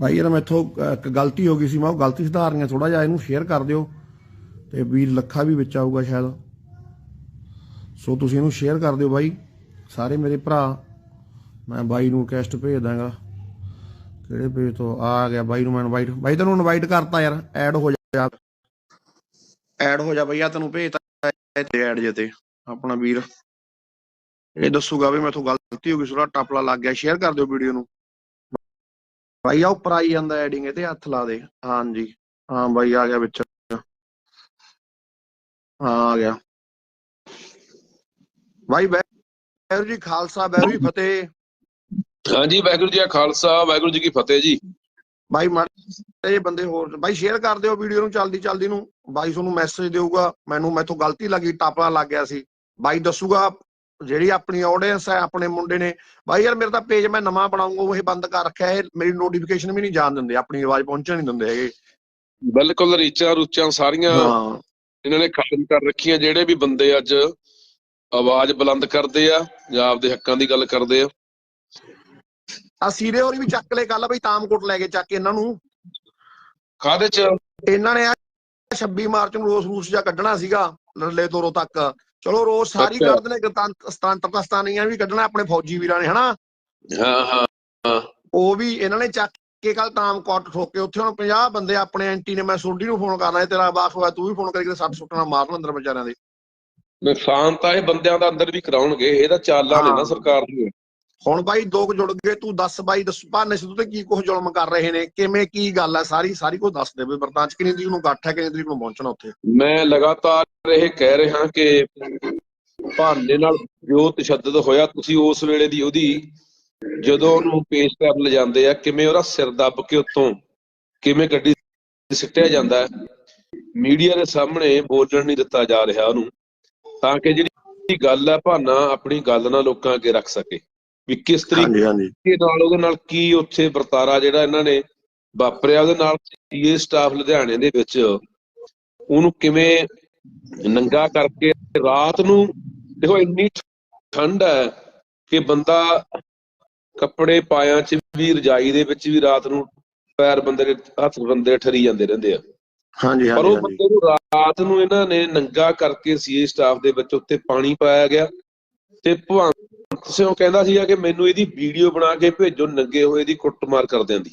ਭਾਈ ਯਾਰ ਮੈਥੋਂ ਇੱਕ ਗਲਤੀ ਹੋ ਗਈ ਸੀ, ਮੈਂ ਉਹ ਗਲਤੀ ਸੁਧਾਰਨੀ ਥੋੜਾ ਜਿਹਾ ਇਹਨੂੰ ਸ਼ੇਅਰ ਕਰ ਦਿਓ ਤੇ ਵੀਰ ਲੱਖਾ ਵੀ ਵਿੱਚ ਆਊਗਾ ਸ਼ਾਇਦ। ਸੋ ਤੁਸੀਂ ਇਹਨੂੰ ਸ਼ੇਅਰ ਕਰ ਦਿਓ ਬਾਈ ਸਾਰੇ ਮੇਰੇ ਭਰਾ, ਮੈਂ ਬਾਈ ਨੂੰ ਰਿਕਵੈਸਟ ਭੇਜ ਦਾਂਗਾ। ਕਿਹੜੇ ਪੇਜ ਤੋਂ? ਆ ਗਿਆ ਬਾਈ ਨੂੰ ਮੈਂ ਇਨਵਾਈਟ ਬਾਈ ਤੈਨੂੰ ਇਨਵਾਈਟ ਕਰਤਾ ਯਾਰ ਐਡ ਹੋ ਜਾ। ਐਡ ਹੋ ਜਾ ਬਈਆ ਤੈਨੂੰ ਭੇਜਤਾ ਤੇ ਐਡ ਜੇ ਤੇ, ਆਪਣਾ ਵੀਰ। ਇਹ ਦੱਸੂਗਾ ਵੀ ਮੈਥੋਂ ਗਲਤੀ ਹੋ ਗਈ ਥੋੜਾ ਟਾਪਲਾ ਲੱਗ ਗਿਆ ਸ਼ੇਅਰ ਕਰ ਦਿਓ ਵੀਡੀਓ ਨੂੰ। ਬਾਈ ਆ ਉੱਪਰ ਆਈ ਜਾਂਦਾ ਐਡਿੰਗ ਇਹਦੇ ਹੱਥ ਲਾ ਦੇ। ਹਾਂਜੀ। ਹਾਂ ਬਾਈ ਆ ਗਿਆ ਵਿੱਚ। ਹਾਂ ਆ ਗਿਆ। ਬਾਈ ਬੈਰੂ ਜੀ ਖਾਲਸਾ ਬੈਰੂ ਜੀ ਫਤਿਹ। ਹਾਂਜੀ ਵਾਹਿਗੁਰੂ ਜੀ ਕਾ ਖਾਲਸਾ ਵਾਹਿਗੁਰੂ ਜੀ ਕੀ ਫਤਿਹ ਜੀ। ਬਾਈ ਮਾੜੇ ਇਹ ਬੰਦੇ ਹੋਰ ਬਾਈ ਸ਼ੇਅਰ ਕਰ ਦਿਓ ਵੀਡੀਓ ਨੂੰ ਚਲਦੀ ਚਲਦੀ ਨੂੰ। ਬਾਈ ਤੁਹਾਨੂੰ ਮੈਸੇਜ ਦੇਊਗਾ। ਮੈਨੂੰ ਮੈਥੋਂ ਗਲਤੀ ਲੱਗੀ ਟਾਪਲਾ ਲੱਗ ਗਿਆ ਸੀ। ਬਾਈ ਦੱਸੂਗਾ ਜਿਹੜੀ ਆਪਣੀ ਆਡੀਅנס ਹੈ ਆਪਣੇ ਮੁੰਡੇ ਨੇ ਬਾਈ ਯਾਰ ਮੇਰਾ ਤਾਂ ਪੇਜ ਮੈਂ ਨਵਾਂ ਬਣਾਉਂਗਾ ਉਹ ਇਹ ਬੰਦ ਕਰ ਰੱਖਿਆ ਇਹ ਮੇਰੀ ਨੋਟੀਫਿਕੇਸ਼ਨ ਵੀ ਨਹੀਂ ਜਾਣ ਦਿੰਦੇ ਆਪਣੀ ਆਵਾਜ਼ ਪਹੁੰਚਣ ਨਹੀਂ ਦਿੰਦੇ ਹੈਗੇ। ਬਿਲਕੁਲ ਰੀਚਾਂ ਰੁਚਾਂ ਸਾਰੀਆਂ ਇਹਨਾਂ ਨੇ ਖਤਮ ਕਰ ਰੱਖੀਆਂ ਜਿਹੜੇ ਵੀ ਬੰਦੇ ਅੱਜ ਆਵਾਜ਼ ਬੁਲੰਦ ਕਰਦੇ ਆ ਜਾਂ ਆਪਦੇ ਹੱਕਾਂ ਦੀ ਗੱਲ ਕਰਦੇ ਆ। ਆ ਸੀਰੇ ਹੋਰੀ ਵੀ ਚੱਕ ਲੈ ਕੱਲ ਬਈ ਤਾਮਕੋਟ ਲੈ ਕੇ ਚੱਕ ਇਹਨਾਂ ਨੂੰ। ਕਾਹਦੇ ਚ? ਇਹਨਾਂ ਨੇ ਆ 26 ਮਾਰਚ ਨੂੰ ਰੋਸ ਰੂਸ ਜਾਂ ਕੱਢਣਾ ਸੀਗਾ ਲੱਲੇ ਤੋਰੋ ਤੱਕ। ਚਲੋ ਰੋਸ ਸਾਰੀ। ਕੱਢਦੇ ਨੇ ਗਣਤੰਤਰ ਸਤਾਨੀਆਂ ਵੀ ਕੱਢਣਾ ਆਪਣੇ ਫੌਜੀ ਵੀਰਾਂ ਨੇ ਹਨਾ ਹਾਂ ਹਾਂ ਉਹ ਵੀ ਇਹਨਾਂ ਨੇ ਚੱਕ ਕੇ ਕੱਲ ਤਾਮਕੋਟ ਠੋਕੇ ਉੱਥੇ ਹੁਣ 50 ਬੰਦੇ ਆਪਣੇ ਐਂਟੀ ਨੇ ਮੈਂ ਸੋਢੀ ਨੂੰ ਫੋਨ ਕਰਨਾ ਤੇਰਾ ਬਾਖ ਹੋਇਆ ਤੂੰ ਵੀ ਫੋਨ ਕਰਕੇ ਸੱਟ ਸੁੱਟਣਾ ਮਾਰਨ ਅੰਦਰ ਵਿਚਾਰਿਆਂ ਦੇ ਨੁਕਸਾਨ ਤਾਂ ਇਹ ਬੰਦਿਆਂ ਦਾ ਅੰਦਰ ਵੀ ਕਰਾਉਣਗੇ ਇਹ ਤਾਂ ਚਾਲਾਂ ਨੇ ਨਾ। ਸਰਕਾਰ ਦੀਆਂ ਹੁਣ ਬਾਈ ਦੋ ਕੁ ਜੁੜ ਗਏ, ਤੂੰ ਦੱਸ ਬਾਈ, ਦੱਸ ਭਾਨੇ ਸਿੱਧੂ ਤੇ ਕੀ ਕੁਝ ਜ਼ੁਲਮ ਕਰ ਰਹੇ ਨੇ, ਕਿਵੇਂ ਕੀ ਗੱਲ ਹੈ ਸਾਰੀ ਸਾਰੀ ਕੁਝ ਦੱਸ ਦੇ ਵੀ ਵਰਤਾਂ ਚ, ਕਿੰਨੀ ਤਰੀਕ ਨੂੰ ਇਕੱਠ ਹੈ, ਕਿੰਨੀ ਤਰੀਕ ਨੂੰ ਪਹੁੰਚਣਾ ਉੱਥੇ? ਮੈਂ ਲਗਾਤਾਰ ਇਹ ਕਹਿ ਰਿਹਾ ਕਿ ਭਾਨੇ ਨਾਲ ਜੋ ਤਸ਼ੱਦਦ ਹੋਇਆ, ਤੁਸੀਂ ਉਸ ਵੇਲੇ ਦੀ ਉਹਦੀ ਜਦੋਂ ਉਹਨੂੰ ਪੇਸ਼ ਕਰਨ ਲਿਜਾਂਦੇ ਆ, ਕਿਵੇਂ ਉਹਦਾ ਸਿਰ ਦੱਬ ਕੇ ਉੱਤੋਂ ਕਿਵੇਂ ਗੱਡੀ ਸਿੱਟਿਆ ਜਾਂਦਾ ਹੈ, ਮੀਡੀਆ ਦੇ ਸਾਹਮਣੇ ਬੋਲਣ ਨਹੀਂ ਦਿੱਤਾ ਜਾ ਰਿਹਾ ਉਹਨੂੰ, ਤਾਂ ਕਿ ਜਿਹੜੀ ਗੱਲ ਹੈ ਭਾਨਾ ਆਪਣੀ ਗੱਲ ਨਾਲ ਲੋਕਾਂ ਅੱਗੇ ਰੱਖ ਸਕੇ। ਵੀ ਕਿਸ ਤਰੀਕੇ ਹਾਂਜੀ ਨਾਲ ਉਹਦੇ ਨਾਲ ਕੀ ਉੱਥੇ ਵਰਤਾਰਾ ਜਿਹੜਾ ਇਹਨਾਂ ਨੇ ਵਾਪਰਿਆ ਉਹਦੇ ਨਾਲ ਸੀਏ ਸਟਾਫ ਲੁਧਿਆਣੇ ਦੇ ਵਿੱਚ। ਉਹਨੂੰ ਕਿਵੇਂ ਨੰਗਾ ਕਰਕੇ ਰਾਤ ਨੂੰ ਦੇਖੋ ਇੰਨੀ ਠੰਡ ਹੈ ਕਿ ਬੰਦਾ ਕੱਪੜੇ ਪਾਇਆਂ ਚ ਵੀ ਰਜਾਈ ਦੇ ਵਿੱਚ ਵੀ ਰਾਤ ਨੂੰ ਪੈਰ ਬੰਦੇ ਦੇ ਹੱਥ ਬੰਦੇ ਠਰੀ ਜਾਂਦੇ ਰਹਿੰਦੇ ਆ। ਹਾਂਜੀ ਪਰ ਉਹ ਬੰਦੇ ਨੂੰ ਰਾਤ ਨੂੰ ਇਹਨਾਂ ਨੇ ਨੰਗਾ ਕਰਕੇ ਸੀਏ ਸਟਾਫ ਦੇ ਵਿੱਚ ਉੱਤੇ ਪਾਣੀ ਪਾਇਆ ਗਿਆ। ਤੇ ਭਗਵੰਤ ਸਿੰਘ ਕਹਿੰਦਾ ਸੀਗਾ ਕਿ ਮੈਨੂੰ ਇਹਦੀ ਵੀਡੀਓ ਬਣਾ ਕੇ ਭੇਜੋ ਨੰਗੇ ਹੋਏ ਦੀ ਕੁੱਟਮਾਰ ਕਰਦਿਆਂ ਦੀ।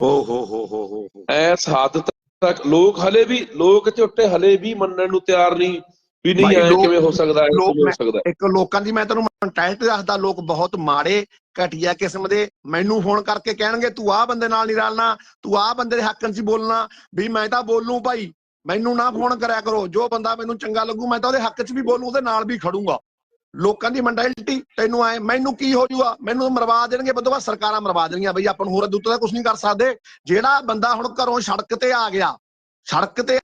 ਓ ਹੋ ਹੋ ਹੋ ਹੋ ਐਸ ਹੱਦ ਤੱਕ ਲੋਕ ਹਲੇ ਵੀ ਲੋਕ ਝੋਟੇ ਹਲੇ ਵੀ ਮੰਨਣ ਨੂੰ ਤਿਆਰ ਨਹੀਂ ਵੀ ਨਹੀਂ ਲੋਕ- ਕਿਵੇਂ ਹੋ ਸਕਦਾ ਹੈ ਹੋ ਸਕਦਾ? ਇੱਕ ਲੋਕਾਂ ਦੀ ਮੈਂ ਤੈਨੂੰ ਕੰਟੈਂਟ ਦੱਸਦਾ ਲੋਕ ਬਹੁਤ ਮਾੜੇ ਘਟੀਆ ਕਿਸਮ ਦੇ ਮੈਨੂੰ ਫੋਨ ਕਰਕੇ ਕਹਿਣਗੇ ਤੂੰ ਆਹ ਬੰਦੇ ਨਾਲ ਨਹੀਂ ਰਲਣਾ ਤੂੰ ਆਹ ਬੰਦੇ ਦੇ ਹੱਕ 'ਚ ਬੋਲਣਾ। ਵੀ ਮੈਂ ਤਾਂ ਬੋਲੂ ਭਾਈ ਮੈਨੂੰ ਨਾ ਫੋਨ ਕਰਿਆ ਕਰੋ ਜੋ ਬੰਦਾ ਮੈਨੂੰ ਚੰਗਾ ਲੱਗੂ ਮੈਂ ਤਾਂ ਉਹਦੇ ਹੱਕ 'ਚ ਵੀ ਬੋਲੂ ਉਹਦੇ ਨਾਲ ਵੀ ਖੜੂੰਗਾ। ਲੋਕਾਂ ਦੀ ਮੈਂਟੈਲਿਟੀ ਤੈਨੂੰ ਐ ਮੈਨੂੰ ਕੀ ਹੋ ਜੂਗਾ? ਮੈਨੂੰ ਮਰਵਾ ਦੇਣਗੇ ਬੰਦੋ ਬਾਅਦ ਸਰਕਾਰਾਂ ਮਰਵਾ ਦੇਣਗੀਆਂ ਬਈ ਆਪਾਂ ਨੂੰ ਹੋਰ ਦੁੱਤ ਦਾ ਕੁਝ ਨਹੀਂ ਕਰ ਸਕਦੇ। ਜਿਹੜਾ ਬੰਦਾ ਹੁਣ ਘਰੋਂ ਸੜਕ ਤੇ ਆ ਗਿਆ ਸੜਕ ਤੇ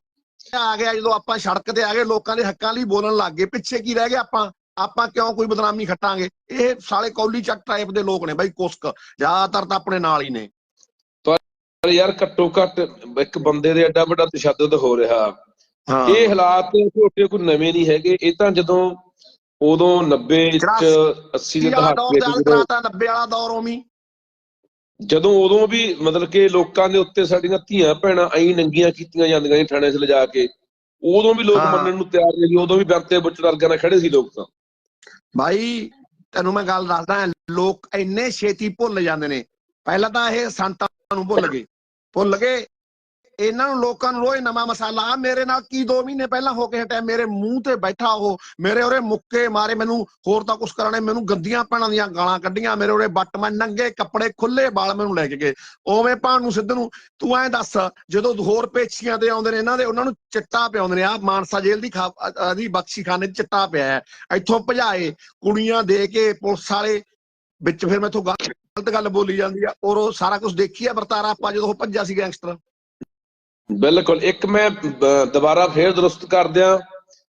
ਆ ਗਿਆ ਜਦੋਂ ਆਪਾਂ ਸੜਕ ਤੇ ਆ ਗਏ ਲੋਕਾਂ ਦੇ ਹੱਕਾਂ ਲਈ ਬੋਲਣ ਲੱਗ ਗਏ ਪਿੱਛੇ ਕੀ ਰਹਿ ਗਿਆ ਆਪਾਂ? ਆਪਾਂ ਕਿਉਂ ਕੋਈ ਬਦਨਾਮੀ ਖੱਟਾਂਗੇ? ਇਹ ਸਾਲੇ ਕੌਲੀ ਚੱਕ ਟਾਈਪ ਦੇ ਲੋਕ ਨੇ ਬਾਈ ਕੁਸਕ। ਜ਼ਿਆਦਾਤਰ ਤਾਂ ਆਪਣੇ ਨਾਲ ਹੀ ਨੇ। ਪਰ ਯਾਰ ਘੱਟੋ ਘੱਟ ਇੱਕ ਬੰਦੇ ਦੇ ਐਡਾ ਵੱਡਾ ਤਸ਼ੱਦਦ ਹੋ ਰਿਹਾ। ਹਾਂ। ਇਹ ਹਾਲਾਤ ਝੋਟੇ ਕੋਈ ਨਵੇਂ ਨਹੀਂ ਹੈਗੇ। ਇਹ ਤਾਂ ਜਦੋਂ ਉਦੋਂ 90 ਚ 80 ਦੇ ਦਹਾਕੇ ਦਾ ਜਦੋਂ- ਕਰਾਤਾ 90 ਵਾਲਾ ਦੌਰ ਉਮੀ ਜਦੋਂ ਉਦੋਂ ਵੀ ਮਤਲਬ ਕਿ ਲੋਕਾਂ ਦੇ ਉੱਤੇ ਸਾਡੀਆਂ ਧੀਆਂ ਭੈਣਾਂ ਐਂ ਨੰਗੀਆਂ ਕੀਤੀਆਂ ਜਾਂਦੀਆਂ ਥਾਣੇ 'ਚ ਲਿਜਾ ਕੇ ਉਦੋਂ ਵੀ ਲੋਕ। ਮੰਨਣ ਨੂੰ ਤਿਆਰ ਨਹੀਂ ਸੀ ਉਦੋਂ ਵੀ ਬੰਤੇ ਬੁੱਚੜ ਵਰਗਿਆਂ ਨਾਲ ਖੜੇ ਸੀ ਲੋਕ ਤਾਂ। ਭਾਈ ਤੈਨੂੰ ਮੈਂ ਗੱਲ ਦੱਸਦਾ ਲੋਕ ਇੰਨੇ ਛੇਤੀ ਭੁੱਲ ਜਾਂਦੇ ਨੇ। ਪਹਿਲਾਂ ਤਾਂ ਇਹ ਸੰਤਾਂ ਨੂੰ ਭੁੱਲ ਗਏ। ਭੁੱਲ ਗਏ। ਇਹਨਾਂ ਨੂੰ ਲੋਕਾਂ ਨੂੰ ਰੋਜ਼ ਨਵਾਂ ਮਸਾਲਾ ਆ ਮੇਰੇ ਨਾਲ ਕੀ 2 ਮਹੀਨੇ ਪਹਿਲਾਂ ਹੋ ਕੇ ਹਟਿਆ, ਮੇਰੇ ਮੂੰਹ ਤੇ ਬੈਠਾ ਉਹ, ਮੇਰੇ ਉਰੇ ਮੁੱਕੇ ਮਾਰੇ ਮੈਨੂੰ, ਹੋਰ ਤਾਂ ਕੁਝ ਕਰਨੇ ਮੈਨੂੰ ਗੰਦੀਆਂ ਭੈਣਾਂ ਦੀਆਂ ਗਾਲਾਂ ਕੱਢੀਆਂ, ਮੇਰੇ ਉਰੇ ਬੱਟ ਮੈਂ ਨੰਗੇ ਕੱਪੜੇ ਖੁੱਲੇ ਵਾਲ ਮੈਨੂੰ ਲੈ ਕੇ ਗਏ। ਉਵੇਂ ਭਾਣ ਨੂੰ ਸਿੱਧ ਨੂੰ, ਤੂੰ ਐਂ ਦੱਸ, ਜਦੋਂ ਹੋਰ ਪੇਛੀਆਂ ਦੇ ਆਉਂਦੇ ਨੇ, ਇਹਨਾਂ ਦੇ ਉਹਨਾਂ ਨੂੰ ਚਿੱਟਾ ਪਿਆਉਂਦੇ ਨੇ ਆ ਮਾਨਸਾ ਜੇਲ੍ਹ ਦੀ ਖਾ ਦੀ ਬਖਸ਼ੀਖਾਨੇ 'ਚ ਚਿੱਟਾ ਪਿਆ ਹੈ। ਇੱਥੋਂ ਭਜਾਏ, ਕੁੜੀਆਂ ਦੇ ਕੇ ਪੁਲਿਸ ਵਾਲੇ, ਵਿੱਚ ਫਿਰ ਮੈਥੋਂ ਗਲਤ ਗੱਲ ਬੋਲੀ ਜਾਂਦੀ ਆ, ਔਰ ਉਹ ਸਾਰਾ ਕੁਝ ਦੇਖੀ ਆ ਵਰਤਾਰਾ ਆਪਾਂ ਜਦੋਂ ਉਹ ਭੱਜਿਆ ਸੀ ਗੈਂਗਸਟਰ। ਬਿਲਕੁਲ ਇੱਕ ਮੈਂ ਦੁਬਾਰਾ ਫੇਰ ਦਰੁਸਤ ਕਰ ਦਿਆਂ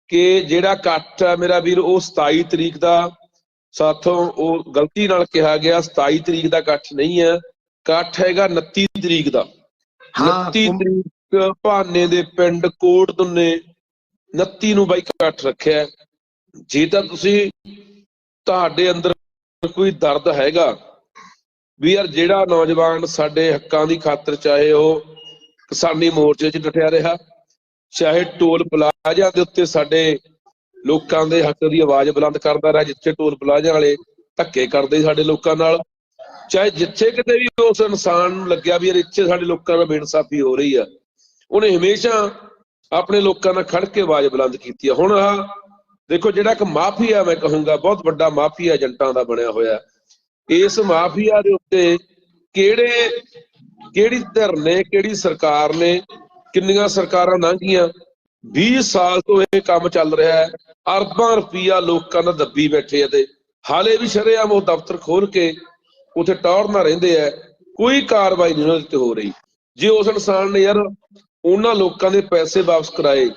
ਕਿ ਜਿਹੜਾ ਇਕੱਠ ਹੈ ਮੇਰਾ ਵੀਰ ਉਹ 27 ਤਰੀਕ ਦਾ ਸਾਥੋਂ ਉਹ ਗਲਤੀ ਨਾਲ ਕਿਹਾ ਗਿਆ 27 ਤਰੀਕ ਦਾ ਇਕੱਠ ਨਹੀਂ ਹੈ ਇਕੱਠ ਹੈਗਾ 29 ਤਰੀਕ ਦਾ 29 ਉਹ- ਤਰੀਕ ਭਾਨੇ ਦੇ ਪਿੰਡ ਕੋਟ ਦੁੰਨੇ 29 ਨੂੰ ਬਾਈ ਇਕੱਠ ਰੱਖਿਆ। ਜੇ ਤਾਂ ਤੁਸੀਂ ਤੁਹਾਡੇ ਅੰਦਰ ਕੋਈ ਦਰਦ ਹੈਗਾ ਵੀ ਯਾਰ ਜਿਹੜਾ ਨੌਜਵਾਨ ਸਾਡੇ ਹੱਕਾਂ ਦੀ ਖਾਤਰ ਚਾਹੇ ਉਹ ਕਿਸਾਨੀ ਮੋਰਚੇ 'ਚ ਡਟਿਆ ਰਿਹਾ। ਚਾਹੇ ਟੋਲ ਪਲਾਜ਼ਾ ਦੇ ਉੱਤੇ ਸਾਡੇ ਲੋਕਾਂ ਦੇ ਹੱਕ ਦੀ ਆਵਾਜ਼ ਬੁਲੰਦ ਕਰਦਾ ਰਿਹਾ, ਜਿੱਥੇ ਟੋਲ ਪਲਾਜ਼ਾ ਵਾਲੇ ਧੱਕੇ ਕਰਦੇ ਸਾਡੇ ਲੋਕਾਂ ਨਾਲ। ਚਾਹੇ ਜਿੱਥੇ ਕਿਤੇ ਵੀ ਉਸ ਇਨਸਾਨ ਨੂੰ ਲੱਗਿਆ ਵੀ ਯਾਰ ਇੱਥੇ ਸਾਡੇ ਲੋਕਾਂ ਨਾਲ ਬੇਇਨਸਾਫੀ ਹੋ ਰਹੀ ਆ, ਉਹਨੇ ਹਮੇਸ਼ਾ ਆਪਣੇ ਲੋਕਾਂ ਨਾਲ ਖੜ ਕੇ ਆਵਾਜ਼ ਬੁਲੰਦ ਕੀਤੀ ਆ। ਹੁਣ ਆਹ ਦੇਖੋ, ਜਿਹੜਾ ਇੱਕ ਮਾਫੀਆ ਮੈਂ ਕਹੂੰਗਾ, ਬਹੁਤ ਵੱਡਾ ਮਾਫੀਆ ਏਜੰਟਾਂ ਦਾ ਬਣਿਆ ਹੋਇਆ। ਇਸ ਮਾਫੀਆ ਦੇ ਉੱਤੇ ਕਿਹੜੇ ਕਿਹੜੀ ਧਿਰ ਨੇ, ਕਿਹੜੀ ਸਰਕਾਰ ਨੇ, ਕਿੰਨੀਆਂ ਸਰਕਾਰਾਂ ਲੰਘੀਆਂ? 20 ਸਾਲ ਤੋਂ ਇਹ ਕੰਮ ਚੱਲ ਰਿਹਾ ਹੈ। ਅਰਬਾਂ ਰੁਪਈਆ ਲੋਕਾਂ ਦਾ ਦੱਬੀ ਬੈਠੇ ਆ ਤੇ। ਹਾਲੇ ਵੀ ਸ਼ਰੇਆਮ ਉਹ ਦਫ਼ਤਰ ਖੋਲ ਕੇ ਉਥੇ ਟੌਰ ਨਾ ਰਹਿੰਦੇ ਆ। ਕੋਈ ਕਾਰਵਾਈ ਨਹੀਂ ਉਹਨਾਂ ਦੇ ਉੱਤੇ ਹੋ ਰਹੀ। ਜੇ ਉਸ ਇਨਸਾਨ ਨੇ ਯਾਰ ਉਹਨਾਂ ਲੋਕਾਂ ਦੇ ਪੈਸੇ ਵਾਪਸ ਕਰਾਏ,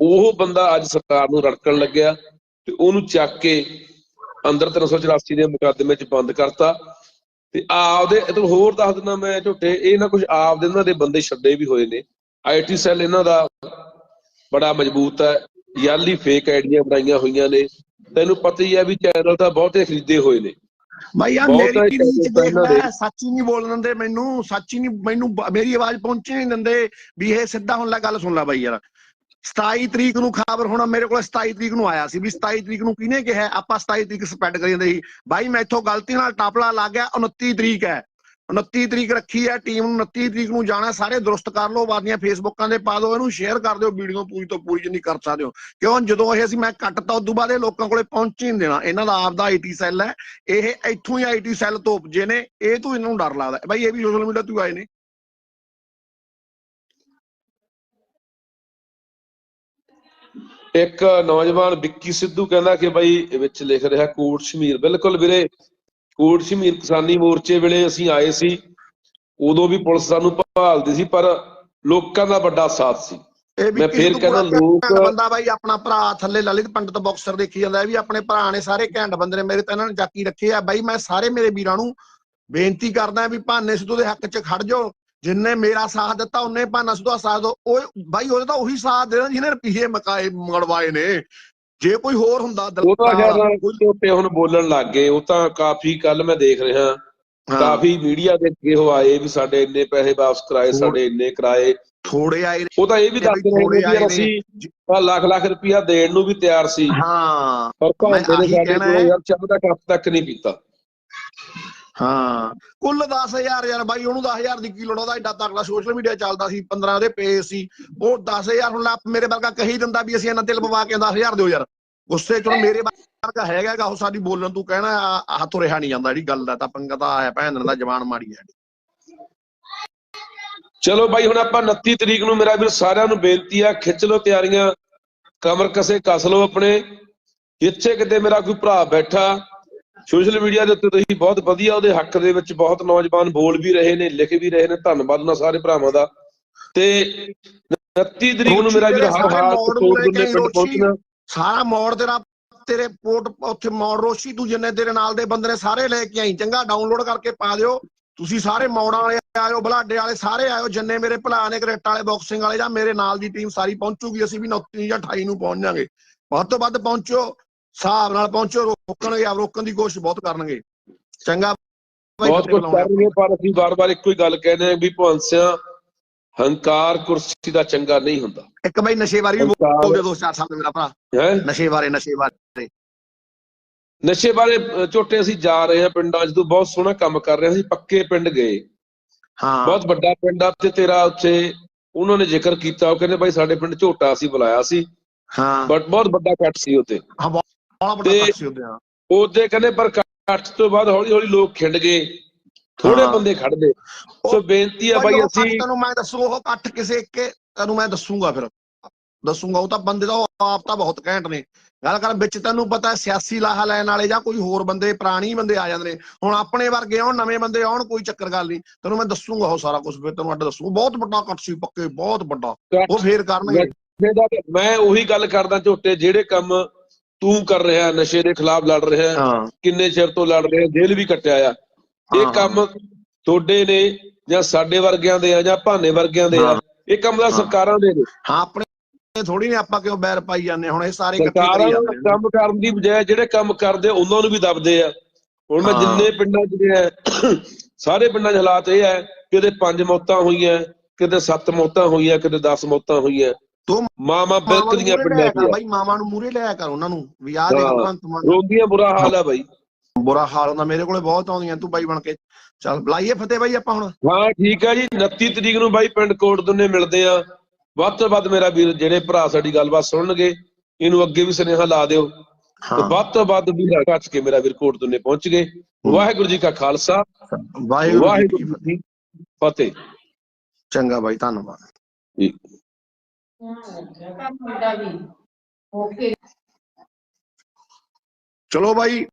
ਉਹ ਬੰਦਾ ਅੱਜ ਸਰਕਾਰ ਨੂੰ ਰੜਕਣ ਲੱਗਿਆ ਤੇ ਉਹਨੂੰ ਚੱਕ ਕੇ ਅੰਦਰ 384 ਦੇ ਮੁਕੱਦਮੇ 'ਚ ਬੰਦ ਕਰਤਾ। ਤੇ ਆਪਦੇ ਇਹ ਤੋਂ ਹੋਰ ਦੱਸ ਦਿੰਦਾ ਮੈਂ ਝੋਟੇ ਇਹ ਨਾ ਕੁਝ ਆਪਦੇ ਇਹਨਾਂ ਦੇ ਬੰਦੇ ਛੱਡੇ ਵੀ ਹੋਏ ਨੇ। ਆਈਟੀ ਸੈੱਲ ਇਹਨਾਂ ਦਾ ਬੜਾ ਮਜ਼ਬੂਤ ਹੈ ਯਾਲੀ ਫੇਕ ਆਈਡੀਆਂ ਬਣਾਈਆਂ ਹੋਈਆਂ ਨੇ। ਤੈਨੂੰ ਪਤਾ ਹੀ ਹੈ ਵੀ ਚੈਨਲ ਤਾਂ ਬਹੁਤੇ ਖਰੀਦੇ ਹੋਏ ਨੇ। ਭਾਈ ਆ ਮੇਰੀ ਟੀਵੀ ਚ ਇਹਨਾਂ ਦੇਖ ਦੇ। ਲੈ ਸੱਚ ਹੀ ਨਹੀਂ ਬੋਲਣ ਦਿੰਦੇ ਮੈਨੂੰ ਸੱਚ ਹੀ ਨਹੀਂ ਮੈਨੂੰ ਮੇਰੀ ਆਵਾਜ਼ ਪਹੁੰਚੀ ਨਹੀਂ ਦਿੰਦੇ ਵੀ ਇਹ ਸਿੱਧਾ ਹੁਣ ਲੈ ਗੱਲ ਸੁਣ ਲੈ ਬਾਈ ਯਾਰ। 27 ਤਰੀਕ ਨੂੰ ਖਬਰ ਹੋਣਾ ਮੇਰੇ ਕੋਲ 27 ਤਰੀਕ ਨੂੰ ਆਇਆ ਸੀ ਵੀ 27 ਤਰੀਕ ਨੂੰ ਕਿਹਨੇ ਕਿਹਾ, ਆਪਾਂ 27 ਤਰੀਕ ਸਪੈਂਡ ਕਰੀ ਜਾਂਦੇ ਸੀ। ਬਾਈ, ਮੈਂ ਇੱਥੋਂ ਗਲਤੀ ਨਾਲ ਟਾਪਲਾ ਲੱਗ ਗਿਆ 29 ਤਰੀਕ ਹੈ। 29 ਤਰੀਕ ਰੱਖੀ ਹੈ ਟੀਮ ਨੂੰ 29 ਤਰੀਕ ਨੂੰ ਜਾਣਾ, ਸਾਰੇ ਦਰੁਸਤ ਕਰ ਲਓ, ਬਾਦੀਆਂ ਫੇਸਬੁੱਕਾਂ ਦੇ ਪਾ ਦਿਓ, ਇਹਨੂੰ ਸ਼ੇਅਰ ਕਰ ਦਿਓ, ਵੀਡੀਓ ਪੂਰੀ ਤੋਂ ਪੂਰੀ ਜਿੰਨੀ ਕਰ ਸਕਦੇ ਹੋ। ਕਿਉਂ? ਜਦੋਂ ਇਹ ਅਸੀਂ ਮੈਂ ਕੱਟਤਾ ਉਦੋਂ ਬਾਅਦ ਇਹ ਲੋਕਾਂ ਕੋਲੇ ਪਹੁੰਚ ਹੀ ਨਹੀਂ ਦੇਣਾ। ਇਹਨਾਂ ਦਾ ਆਪਦਾ ਆਈਟੀ ਸੈੱਲ ਹੈ। ਇਹ ਇੱਥੋਂ ਹੀ ਆਈਟੀ ਸੈੱਲ ਤੋਂ ਉਪਜੇ ਨੇ। ਇਹ ਤੋਂ ਇਹਨਾਂ ਨੂੰ ਡਰ ਲੱਗਦਾ। ਬਾਈ, ਇਹ ਵੀ ਸੋਸ਼ਲ ਮੀਡੀਆ ਤੋਂ ਆਏ ਨੇ। ਇੱਕ ਨੌਜਵਾਨ ਵਿੱਕੀ ਸਿੱਧੂ ਕਹਿੰਦਾ ਕਿ ਬਾਈ ਵਿੱਚ ਲਿਖ ਰਿਹਾ ਕੋਟ ਸ਼ਮੀਰ। ਬਿਲਕੁਲ ਵੀਰੇ ਕੋਟ ਸ਼ਮੀਰ ਕਿਸਾਨੀ ਮੋਰਚੇ ਵੇਲੇ ਅਸੀਂ ਆਏ ਸੀ। ਉਦੋਂ ਵੀ ਪੁਲਿਸ ਸਾਨੂੰ ਭਾਲਦੀ ਸੀ ਪਰ ਲੋਕਾਂ ਦਾ ਵੱਡਾ ਸਾਥ ਸੀ। ਮੈਂ ਫੇਰ ਕਹਿੰਦਾ ਲੋਕ- ਬੰਦਾ ਬਾਈ ਆਪਣਾ ਭਰਾ ਥੱਲੇ ਲਲਿਤ ਪੰਡਤ ਬਾਕਸਰ ਦੇਖੀ ਜਾਂਦਾ ਇਹ ਵੀ ਆਪਣੇ ਭਰਾ ਨੇ ਸਾਰੇ ਘੈਂਟ ਬੰਦੇ ਨੇ ਮੇਰੇ ਤਾਂ ਇਹਨਾਂ ਨੇ ਜਾਕੀ ਰੱਖੇ ਆ। ਬਾਈ ਮੈਂ ਸਾਰੇ ਮੇਰੇ ਵੀਰਾਂ ਨੂੰ ਬੇਨਤੀ ਕਰਦਾ ਵੀ ਭਾਨੇ ਸਿੱਧੂ ਦੇ ਹੱਕ 'ਚ ਖੜ ਜਾਓ। ਜਿੰਨੇ ਮੇਰਾ ਸਾਥ ਦਿੱਤਾ ਉਹਨੇ ਭਾਨਾ ਸਿੱਧੂ ਦਾ। ਸਾਥ ਉਹ ਬਾਈ ਉਹਦਾ ਤਾਂ ਉਹੀ ਸਾਥ ਦੇਣਾ ਜਿਹਨੇ ਰੁਪਈਏ ਮਕਾਏ ਮਗੜਵਾਏ ਨੇ। ਜੇ ਕੋਈ ਹੋਰ ਹੁੰਦਾ ਉਹ ਤਾਂ ਖੈਰ ਟੋਟੇ ਹੁਣ ਬੋਲਣ ਲੱਗ ਗਏ। ਉਹ ਤਾਂ ਕਾਫੀ ਕੱਲ ਮੈਂ ਦੇਖ ਰਿਹਾ। ਹਾਂ, ਕਾਫੀ ਮੀਡੀਆ ਦੇ ਅੱਗੇ ਉਹ ਆਏ ਵੀ ਸਾਡੇ ਇੰਨੇ ਪੈਸੇ ਵਾਪਸ ਕਰਾਏ। ਸਾਡੇ ਇੰਨੇ ਕਰਾਏ। ਥੋੜੇ ਆਏ ਉਹ ਤਾਂ ਇਹ ਵੀ ਦੱਸ ਰਹੇ ਨੇ। ਅਸੀਂ ਲੱਖ ਲੱਖ ਰੁਪਇਆ ਦੇਣ ਨੂੰ ਵੀ ਤਿਆਰ ਸੀ। ਹਾਂ। ਪਰ ਆਹੀ ਸਾਡੇ ਕਹਿਣਾ ਹੈ। ਯਾਰ ਚੱਬ ਦਾ ਕੱਪ ਤੱਕ ਨਹੀਂ ਪੀਤਾ ਹਾਂ। ਕੁੱਲ 10000 ਯਾਰ ਬਾਈ, ਉਹਨੂੰ 10000 ਦੀ ਕੀ ਲੋੜ ਉਹਦਾ ਐਡਾ ਤਕੜਾ ਸੋਸ਼ਲ ਮੀਡੀਆ ਚੱਲਦਾ ਸੀ 15 ਉਹਦੇ ਪੇਜ ਸੀ। ਉਹ 10000 ਹੁਣ ਮੇਰੇ ਵਰਗਾ ਕਹੀ ਦਿੰਦਾ ਵੀ ਅਸੀਂ ਇਹਨਾਂ ਦਿਲ ਪਵਾ ਕੇ 10000 ਦਿਓ ਯਾਰ। ਗੁੱਸੇ ਚ ਮੇਰੇ ਵਰਗਾ ਹੈਗਾ ਉਹ ਸਾਡੀ ਬੋਲਣ ਤੂੰ ਕਹਿਣਾ ਹੱਥੋਂ ਰਿਹਾ ਨਹੀਂ ਜਾਂਦਾ ਜਿਹੜੀ ਗੱਲ ਦਾ। ਤਾਂ ਪੰਗਾ ਤਾਂ ਆਇਆ ਭੈਣ ਦਾ ਜਵਾਨ ਮਾੜੀ ਹੈ ਚਲੋ ਬਾਈ, ਹੁਣ ਆਪਾਂ 29 ਤਰੀਕ ਨੂੰ ਮੇਰਾ ਵੀਰ ਸਾਰਿਆਂ ਨੂੰ ਬੇਨਤੀ ਆ, ਖਿੱਚ ਲਓ ਤਿਆਰੀਆਂ, ਕਮਰ ਕਸੇ, ਕੱਸ ਲਓ ਆਪਣੇ। ਇੱਥੇ ਕਿਤੇ ਮੇਰਾ ਕੋਈ ਭਰਾ ਬੈਠਾ ਸੋਸ਼ਲ ਮੀਡੀਆ ਦੇ ਉੱਤੇ ਤੁਸੀਂ ਬਹੁਤ ਵਧੀਆ ਉਹਦੇ ਹੱਕ ਦੇ ਵਿੱਚ ਬਹੁਤ ਨੌਜਵਾਨ ਬੋਲ ਵੀ ਰਹੇ ਨੇ ਲਿਖ ਵੀ ਰਹੇ ਨੇ ਧੰਨਵਾਦ ਉਹਨਾਂ ਸਾਰੇ ਭਰਾਵਾਂ ਦਾ। ਤੇ 29 ਤਰੀਕ ਨੂੰ ਮੇਰਾ ਵੀਰ ਹਰ ਹਾਲ ਲੈ ਦੁੰਨੇ ਪਿੰਡ। ਪਹੁੰਚਣਾ। ਸਾਰਾ ਮੋੜ ਤੇਰਾ ਤੇਰੇ ਪੋਰਟ ਉੱਥੇ ਮੋੜ ਰੋਸ਼ੀ ਤੂੰ ਜਿੰਨੇ ਤੇਰੇ ਨਾਲ ਦੇ ਬੰਦੇ ਨੇ ਸਾਰੇ ਲੈ ਕੇ ਆਈ। ਚੰਗਾ ਡਾਊਨਲੋਡ ਕਰਕੇ ਪਾ ਦਿਓ। ਤੁਸੀਂ ਸਾਰੇ ਮੋੜਾਂ ਵਾਲੇ ਆਇਓ ਬਲਾਡੇ ਵਾਲੇ ਸਾਰੇ ਆਇਓ ਜਿੰਨੇ ਮੇਰੇ ਭਲਾ ਨੇ ਕਰੇਟਾਂ ਵਾਲੇ ਬਾਕਸਿੰਗ ਵਾਲੇ ਜਾਂ ਮੇਰੇ ਨਾਲ ਦੀ ਟੀਮ ਸਾਰੀ ਪਹੁੰਚੂਗੀ ਅਸੀਂ ਵੀ 29 ਜਾਂ 28 ਨੂੰ ਪਹੁੰਚ ਜਾਾਂਗੇ। ਵੱਧ ਤੋਂ ਵੱਧ ਪਹੁੰਚੋ ਹਿਸਾਬ ਨਾਲ ਪਹੁੰਚੋ ਰੋਕਣਗੇ ਆ ਰੋਕਣ ਦੀ ਕੋਸ਼ਿਸ਼ ਬਹੁਤ ਕਰਨਗੇ। ਚੰਗਾ ਬਹੁਤ ਕੁਝ ਬੁਲਾਉਣਾ। ਕਰ ਰਹੇ ਪਰ ਅਸੀਂ ਵਾਰ-ਵਾਰ ਇੱਕੋ ਹੀ ਗੱਲ ਕਹਿੰਦੇ ਆ ਵੀ ਭਵੰਸਿਆ ਹੰਕਾਰ ਕੁਰਸੀ ਦਾ ਚੰਗਾ ਨਹੀਂ ਹੁੰਦਾ। ਇੱਕ ਬਾਈ ਨਸ਼ੇ ਬਾਰੇ ਵੀ ਹੰਕਾਰ- ਬੋਲ ਦੇ ਚਾਰ ਸਾਹਮਣੇ ਮੇਰਾ ਭਰਾ। ਹੈ? ਨਸ਼ੇ ਬਾਰੇ ਨਸ਼ੇ ਬਾਰੇ। ਨਸ਼ੇ ਬਾਰੇ ਝੋਟੇ ਅਸੀਂ ਜਾ ਰਹੇ ਹਾਂ ਪਿੰਡਾਂ ਤੂੰ ਬਹੁਤ ਸੋਹਣਾ ਕੰਮ ਕਰ ਰਿਹਾ ਸੀ ਪੱਕੇ ਪਿੰਡ ਗਏ। ਹਾਂ। ਬਹੁਤ ਵੱਡਾ ਪਿੰਡ ਆ ਤੇ ਤੇਰਾ ਉੱਥੇ ਉਹਨਾਂ ਨੇ ਜ਼ਿਕਰ ਕੀਤਾ ਉਹ ਕਹਿੰਦੇ ਬਾਈ ਸਾਡੇ ਪਿੰਡ ਝੋਟਾ ਅਸੀਂ ਬੁਲਾਇਆ ਸੀ। ਹਾਂ। ਬਟ ਬਹੁਤ ਵੱਡਾ ਕੱਟ ਸੀ ਉੱਤੇ ਬੜਾ ਵੱਡਾ ਤੇ- ਪੱਖ ਸੀ ਉਹਦੇ ਕਹਿੰਦੇ ਪਰ ਕੱਟ ਤੋਂ ਬਾਅਦ ਹੌਲੀ ਹੌਲੀ ਲੋਕ ਖਿੰਡ ਗਏ। ਥੋੜੇ। ਬੰਦੇ ਖੜਦੇ ਸੋ ਬੇਨਤੀ ਆ ਭਾਈ ਬਾਈ ਅਸੀਂ ਤੈਨੂੰ ਮੈਂ ਦੱਸੂ ਉਹ ਇਕੱਠ ਕਿਸੇ ਕੇ ਤੈਨੂੰ ਮੈਂ ਦੱਸੂਗਾ ਫਿਰ। ਦੱਸੂਗਾ ਉਹ ਤਾਂ ਬੰਦੇ ਦਾ ਆਪ ਤਾਂ ਬਹੁਤ ਘੈਂਟ ਨੇ। ਗੱਲ ਕਰ ਵਿੱਚ ਤੈਨੂੰ ਪਤਾ ਸਿਆਸੀ ਲਾਹਾ ਲੈਣ ਵਾਲੇ ਜਾਂ ਕੋਈ ਹੋਰ ਬੰਦੇ ਪੁਰਾਣੀ ਬੰਦੇ ਆ ਜਾਂਦੇ ਨੇ। ਹੁਣ ਆਪਣੇ ਵਰਗੇ ਆਉਣ ਨਵੇਂ ਬੰਦੇ ਆਉਣ ਕੋਈ ਚੱਕਰ ਗੱਲ ਨਹੀਂ। ਤੈਨੂੰ ਮੈਂ ਦੱਸੂਗਾ ਉਹ ਸਾਰਾ ਕੁਝ ਫਿਰ ਤੈਨੂੰ ਅੱਡ ਦੱਸੂ। ਬਹੁਤ ਵੱਡਾ ਕੱਟ ਸੀ ਪੱਕੇ ਬਹੁਤ ਵੱਡਾ। ਉਹ ਫੇਰ ਕਰਨਗੇ। ਮੈਂ ਉਹੀ ਗੱਲ ਕਰਦਾ ਝੋਟੇ ਜਿਹੜੇ ਕੰਮ ਤੂੰ ਕਰ ਰਿਹਾ ਨਸ਼ੇ ਦੇ ਖਿਲਾਫ ਲੜ ਰਿਹਾ ਕਿੰਨੇ ਚਿਰ ਤੋਂ ਲੜ ਰਹੇ ਜੇਲ੍ਹ ਵੀ ਕੱਟਿਆ ਆ ਇਹ। ਕੰਮ ਤੁਹਾਡੇ ਨੇ ਜਾਂ ਸਾਡੇ ਵਰਗਿਆਂ ਦੇ ਆ ਜਾਂ ਭਾਨੇ ਵਰਗਿਆਂ ਦੇ ਆ। ਇਹ ਕੰਮ ਦਾ। ਸਰਕਾਰਾਂ ਦੇ ਨੇ ਹਾਂ ਆਪਣੇ ਥੋੜੀ ਨੇ ਆਪਾਂ ਕਿਉਂ ਬੈਰ ਪਾਈ ਜਾਂਦੇ ਹੁਣ ਇਹ ਸਾਰੇ ਇਕੱਠੇ ਕਰੀ ਜਾਂਦੇ ਕੰਮ ਕਰਨ ਦੀ ਬਜਾਏ ਜਿਹੜੇ ਕੰਮ ਕਰਦੇ ਉਹਨਾਂ ਨੂੰ ਵੀ ਦਬਦੇ ਆ ਹੁਣ ਮੈਂ। ਜਿੰਨੇ ਪਿੰਡਾਂ 'ਚ ਗਿਆ ਸਾਰੇ ਪਿੰਡਾਂ 'ਚ ਹਾਲਾਤ ਇਹ ਹੈ ਕਿਤੇ ਪੰਜ ਮੌਤਾਂ ਹੋਈਆਂ ਕਿਤੇ ਸੱਤ ਮੌਤਾਂ ਹੋਈਆਂ ਕਿਤੇ 10 ਮੌਤਾਂ ਹੋਈਆਂ ਤੂੰ ਮਾਮਾ ਬਿਲਕਦੀਆਂ ਮੂਹਰੇ ਪਿੰਡਾਂ 'ਚ ਆ। ਬਾਈ ਮਾਵਾਂ ਨੂੰ ਮੂਰੇ ਲਿਆਇਆ ਕਰ ਉਹਨਾਂ ਨੂੰ ਵੀ ਆਹ ਦੇਖ। ਭਗਵੰਤ ਮਾਨ ਰੋਂਦੀਆਂ ਬੁਰਾ ਹਾਲ ਹੈ ਬਾਈ। ਬੁਰਾ ਹਾਲ ਹੁੰਦਾ ਮੇਰੇ ਕੋਲੇ ਬਹੁਤ ਆਉਂਦੀਆਂ ਤੂੰ ਬਾਈ ਬਣ ਕੇ। ਚੱਲ ਬੁਲਾਈਏ ਫਤਿਹ ਬਾਈ ਆਪਾਂ ਹੁਣ। ਹਾਂ ਠੀਕ ਹੈ ਜੀ 29 ਤਰੀਕ ਨੂੰ ਬਾਈ ਪਿੰਡ ਕੋਟ ਦੁੰਨੇ ਮਿਲਦੇ ਆ। ਵੱਧ ਤੋਂ ਵੱਧ ਮੇਰਾ ਵੀਰ ਜਿਹੜੇ ਭਰਾ ਸਾਡੀ ਗੱਲਬਾਤ ਸੁਣਨਗੇ ਇਹਨੂੰ ਅੱਗੇ ਵੀ ਸੁਨੇਹਾ ਲਾ ਦਿਓ। ਤੇ ਵੱਧ ਤੋਂ ਵੱਧ ਵੀਰ ਕੱਚ ਕੇ ਮੇਰਾ ਵੀਰ ਕੋਟ ਦੁੰਨੇ ਪਹੁੰਚ ਗਏ। ਵਾਹਿਗੁਰੂ ਜੀ ਕਾ ਖਾਲਸਾ। ਵਾਹਿਗੁਰੂ ਜੀ ਕੀ ਫਤਿਹ। ਚੰਗਾ ਬਾਈ ਧੰਨਵਾਦ। ਜੀ ਚਲੋ ਬਾਈ,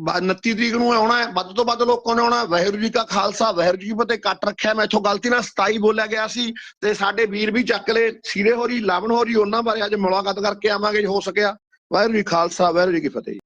ਬ- 29 ਤਰੀਕ ਨੂੰ ਆਉਣਾ ਹੈ, ਵੱਧ ਤੋਂ ਵੱਧ ਲੋਕਾਂ ਨੇ ਆਉਣਾ ਵਾਹਿਗੁਰੂ ਜੀ ਕਾ ਖਾਲਸਾ, ਵਾਹਿਗੁਰੂ ਜੀ ਕੀ ਫਤਿਹ। ਕੱਟ ਰੱਖਿਆ, ਮੈਂ ਇਥੋਂ ਗਲਤੀ ਨਾਲ 27 ਬੋਲਿਆ ਗਿਆ ਸੀ ਤੇ ਸਾਡੇ ਵੀਰ ਵੀ ਚੱਕ ਲਏ, ਸੀਰੇ ਹੋਰੀ ਲਵਨ ਹੋਰੀ, ਉਹਨਾਂ ਬਾਰੇ ਅੱਜ ਮੁਲਾਕਾਤ ਕਰਕੇ ਆਵਾਂਗੇ, ਜੇ ਹੋ ਸਕਿਆ। ਵਾਹਿਗੁਰੂ ਜੀ ਖਾਲਸਾ, ਵਾਹਿਗੁਰੂ ਜੀ ਕੀ ਫਤਿਹ।